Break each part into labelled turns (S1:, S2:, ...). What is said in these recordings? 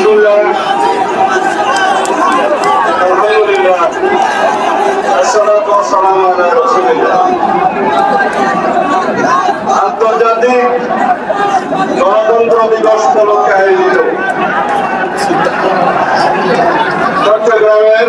S1: বিসমুল্লাহ আলহামদুলিল্লাহ আসসালাতু ওয়াসসালামু আলা রাসূলিল্লাহ আন্তর্জাতিক গণতন্ত্র দিবস উপলক্ষে আয়োজিত। চট্টগ্রামের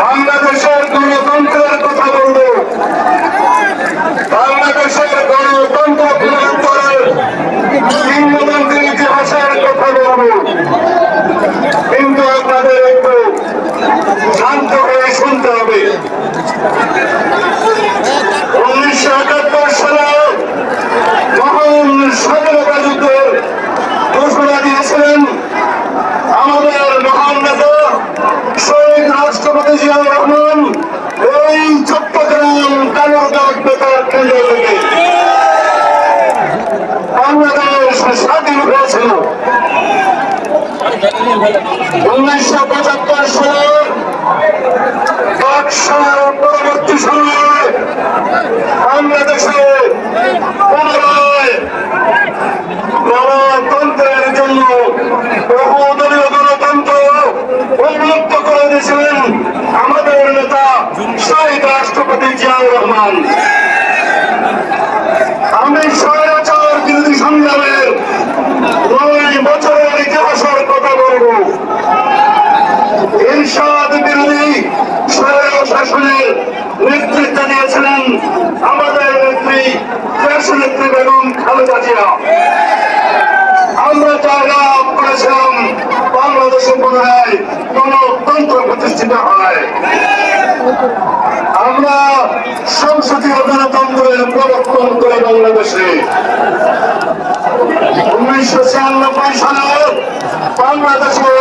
S1: বাংলাদেশের গণতন্ত্রের কথা বলব বাংলাদেশের গণতন্ত্র পুনরুদ্ধারের কিংবদন্তির ইতিহাসের কথা বলব কিন্তু আপনাদের একটু শান্ত হয়ে শুনতে হবে উনিশশো একাত্তর সালে মহান স্বাধীনতা যুদ্ধের ঘোষণা দিয়েছিলেন আমাদের মহান নেতা শহীদ রাষ্ট্রপতি জিয়াউর রহমান এই চট্টগ্রাম কালোরঘাট বেতার কেন্দ্র থেকে বাংলাদেশ হয়েছিল উনিশশো পঁচাত্তর সালে বাকশাল পরবর্তী সময়ে বাংলাদেশে গণতন্ত্রের জন্য বহুদলীয় গণতন্ত্র উন্মুক্ত করে দিয়েছিলেন আমাদের নেতা শহীদ রাষ্ট্রপতি জিয়াউর রহমান। আমি স্বৈরাচার বিরোধী সংগ্রামের নয় বছরের ইতিহাসের কথা বলব ইরশাদ বিরোধী স্বৈর শাসনের নেতৃত্ব দিয়েছিলেন আমাদের নেত্রী দেশ নেত্রী বেগম জিয়া আমরা জায়গা করেছিলাম বাংলাদেশে পুনরায় গণতন্ত্র প্রতিষ্ঠিত হয়। আমরা সংসদীয় গণতন্ত্রের প্রবর্তন করে বাংলাদেশে উনিশশো ছিয়ানব্বই সালে বাংলাদেশে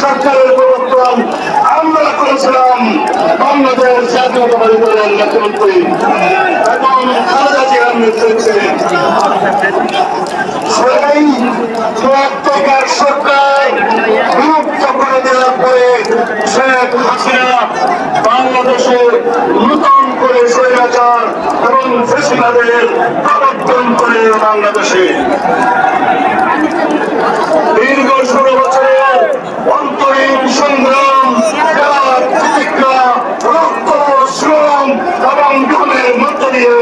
S1: সরকারের প্রবর্তন আমরা করেছিলাম বাংলাদেশ জাতীয়তাবাদী দলের নেতৃত্বে এবং খালেদা জিয়ার নেতৃত্বে। সেই সরকার বিলুপ্ত করে দেওয়ার পরে শেখ হাসিনা বাংলাদেশে নতুন করে স্বৈরাচার এবং ফেসিবাদের প্রবর্তন করে বাংলাদেশে। দীর্ঘ ষোলো বছরের অন্তরীণ সংগ্রাম রক্ত, শ্রম এবং ঘামের মধ্য দিয়ে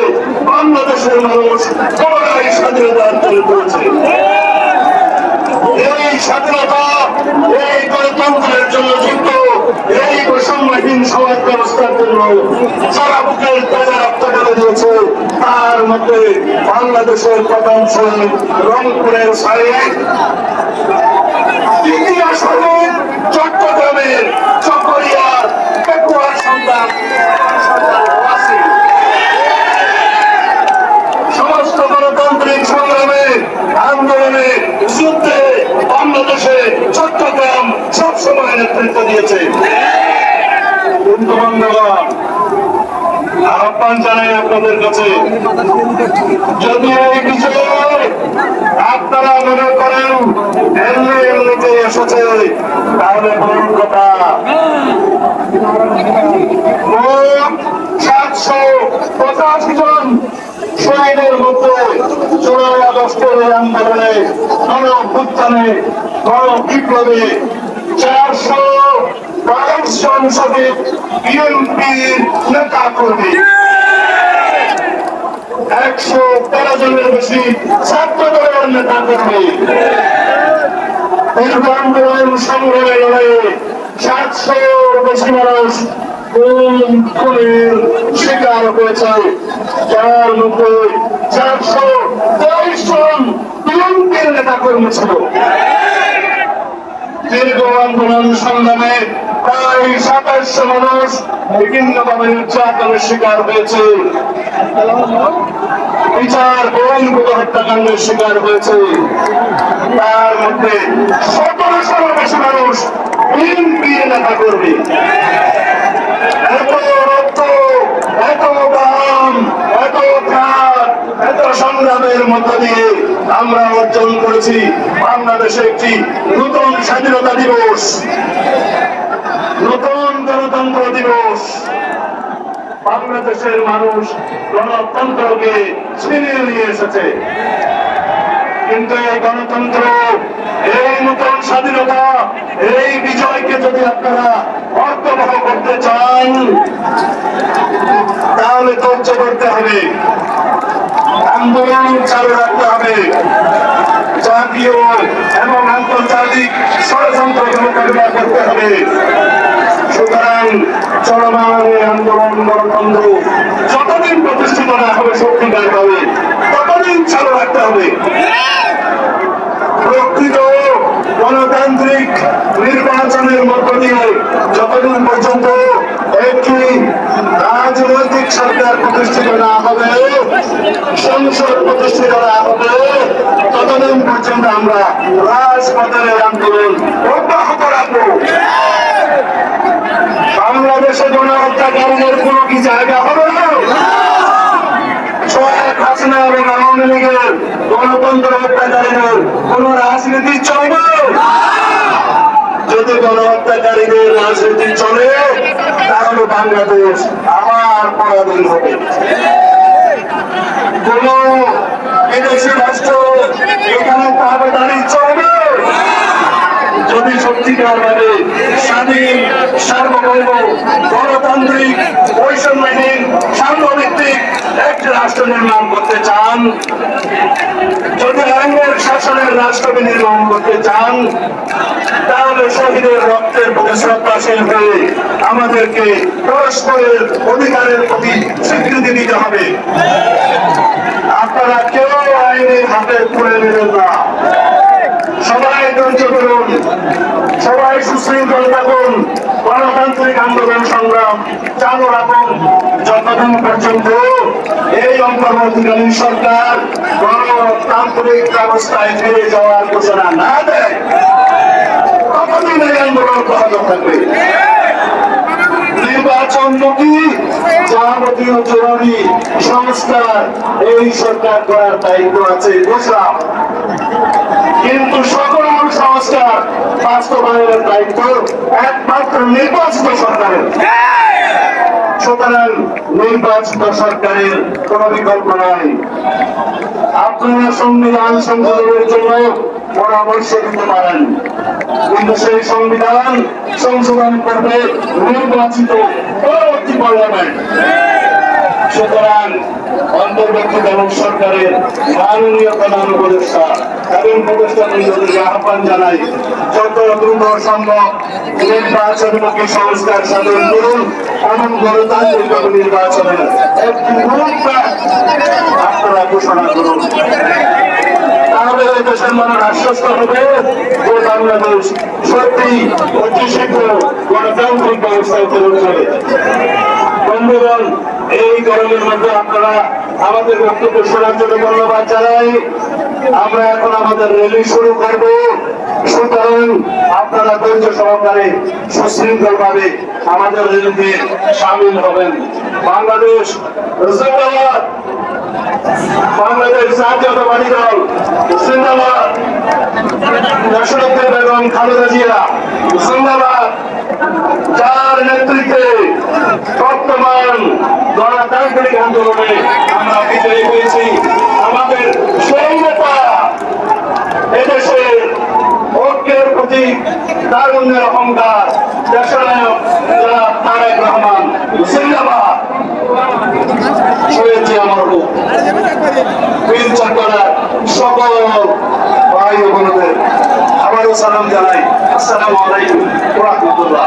S1: বাংলাদেশের মানুষ পুনরায় স্বাধীনতার করে করেছে। এই স্বাধীনতা, এই গণতন্ত্রের জন্য যুদ্ধ। এই বৈষম্যহীন সমাজ ব্যবস্থার জন্য সারা বুকের তাজা রক্ত করে দিয়েছে। তার মধ্যে বাংলাদেশের প্রধান শহীদ রংপুরের শারীরিক চট্টগ্রামের চকরিয়ার সন্তান ওয়াসিম। সমস্ত গণতান্ত্রিক সংগ্রামে আন্দোলনে যুদ্ধে বাংলাদেশে চট্টগ্রাম সবসময় নেতৃত্ব দিয়েছে। আহ্বান জানাই আপনাদের কাছে। যদি এই বিষয়ে আপনারা মনে করেন এমনি এমনিতে এসেছে, তাহলে ভুল কথা। সাতশো পঁচাশি জন শহীদের মধ্যে জুলাই আগস্টের আন্দোলনে গণ বিপ্লবে চারশো বাইশ জন শহীদ বিএনপির নেতা কর্মী একশো তেরো জনের বেশি ছাত্র দলের নেতা কর্মী দীর্ঘ আন্দোলন সংগ্রামে লড়াইয়ে সাতশো বেশি মানুষ গুম খুনের শিকার হয়েছে। যার মধ্যে চারশো তেইশ জন বিএনপির নেতা কর্মী ছিল। দীর্ঘ আন্দোলন সংগ্রামে প্রায় সাতাশশো মানুষ বিভিন্নভাবে নির্যাতনের শিকার হয়েছে। বিচার বহির্ভূত হত্যাকাণ্ডের শিকার হয়েছে। তার মধ্যে সতেরোশোর বেশি মানুষ বিএনপির নেতা করবে এত রক্ত, এত প্রাণ এত সংগ্রামের মধ্য দিয়ে আমরা অর্জন করেছি। বাংলাদেশে একটি নতুন স্বাধীনতা দিবস। নতুন গণতন্ত্র দিবস। বাংলাদেশের মানুষ গণতন্ত্রকে ছিনিয়ে নিয়ে এসেছে। কিন্তু এই গণতন্ত্র, এই নতুন স্বাধীনতা, এই বিজয়কে যদি আপনারা অর্থবহ করতে চান ধৈর্য করতে হবে। আন্দোলন চালু রাখতে হবে। জাতীয় এবং আন্তর্জাতিক ষড়যন্ত্রকে মোকাবিলা করতে হবে। সুতরাং চলমান আন্দোলন গণতন্ত্র যতদিন প্রতিষ্ঠিত না হবে সত্যিকার ভাবে ততদিন চালু রাখতে হবে। প্রকৃত গণতান্ত্রিক নির্বাচনের মধ্য দিয়ে যতদিন পর্যন্ত রাজনৈতিক সরকার প্রতিষ্ঠিত না হবে, সংসদ প্রতিষ্ঠিত না হবে ততদিন পর্যন্ত আমরা রাজপথের আন্দোলন অব্যাহত রাখব। বাংলাদেশে গণহত্যাকারীদের কোন কি জায়গা হবে গণতন্ত্র হত্যাকারীদের কোন রাজনীতি চলবে? যদি গণহত্যাকারীদের রাজনীতি চলে তাহলে বাংলাদেশ আবার পরাধীন হবে। কোন বিদেশি রাষ্ট্র এখানে তাহলে দাঁড়িয়ে চলবে? যদি সত্যিকার ভাবে স্বাধীন, সার্বভৌম, গণতান্ত্রিক, বৈষম্যহীন, সাম্যভিত্তিক একটি রাষ্ট্র নির্মাণ করতে চান, যদি আইনের শাসনের রাষ্ট্র নির্মাণ করতে চান, তাহলে শহীদের রক্তের প্রতি শ্রদ্ধাশীল হয়ে আমাদেরকে পরস্পরের অধিকারের প্রতি স্বীকৃতি দিতে হবে। আপনারা কেউ আইনের হাতে তুলে নেবেন না। ধৈর্য করুন। সবাই সুশৃঙ্খল থাকুন। গণতান্ত্রিক আন্দোলন সংগ্রাম চালু রাখুন। যতদিন পর্যন্ত এই অন্তর্বর্তীকালীন সরকার গণতান্ত্রিক ব্যবস্থায় ফিরে যাওয়ার ঘোষণা না দেয়, ততদিন এই আন্দোলন অব্যাহত থাকবে। নির্বাচনমুখী যাবতীয় জরুরি সংস্কার এই সরকার করার দায়িত্ব আছে, বুঝলাম। কিন্তু সকল সংস্কার বাস্তবায়নের দায়িত্ব একমাত্র নির্বাচিত সরকারের। সুতরাং নির্বাচিত সরকারের কোন বিকল্প নাই। আপনারা সংবিধান সংশোধনের জন্য পরামর্শ দিতে পারেন। কিন্তু সেই সংবিধান সংশোধন করবে নির্বাচিত পরবর্তী পার্লামেন্ট। সুতরাং অন্তর্বর্তীকালীন সরকারের মাননীয় প্রধান উপদেষ্টা এবং বৃন্দদেরকে আহ্বান জানাই, যত দ্রুত সম্ভব নির্বাচনমুখী সংস্কার সাধন করুন এমন গণতান্ত্রিক নির্বাচনের একটি আপনারা ঘোষণা করুন। আমাদের বক্তব্য শোনার জন্য ধন্যবাদ জানাই। আমরা এখন আমাদের র্যালি শুরু করব। সুতরাং আপনারা ধৈর্য সহকারে সুশৃঙ্খল ভাবে আমাদের র্যালিতে সামিল হবেন। বাংলাদেশ বাংলাদেশ জাতীয়তাবাদী দল জিন্দাবাদ। দেশরত্ন বেগম খালেদা জিয়া জিন্দাবাদ। যার নেতৃত্বে বর্তমান গণতান্ত্রিক আন্দোলনে আমরা বিজয়ী হয়েছি। আমাদের সেই নেতা এদেশের ঐক্যের প্রতি তারুণ্যের অহংকার, দেশনায়ক তারেক রহমান জিন্দাবাদ হয়েছে আমার বুক বীর চট্টলার সকল ভাই ও বোনদের আবারও সালাম জানাই। আসসালামু রাহমাতুল্লাহ।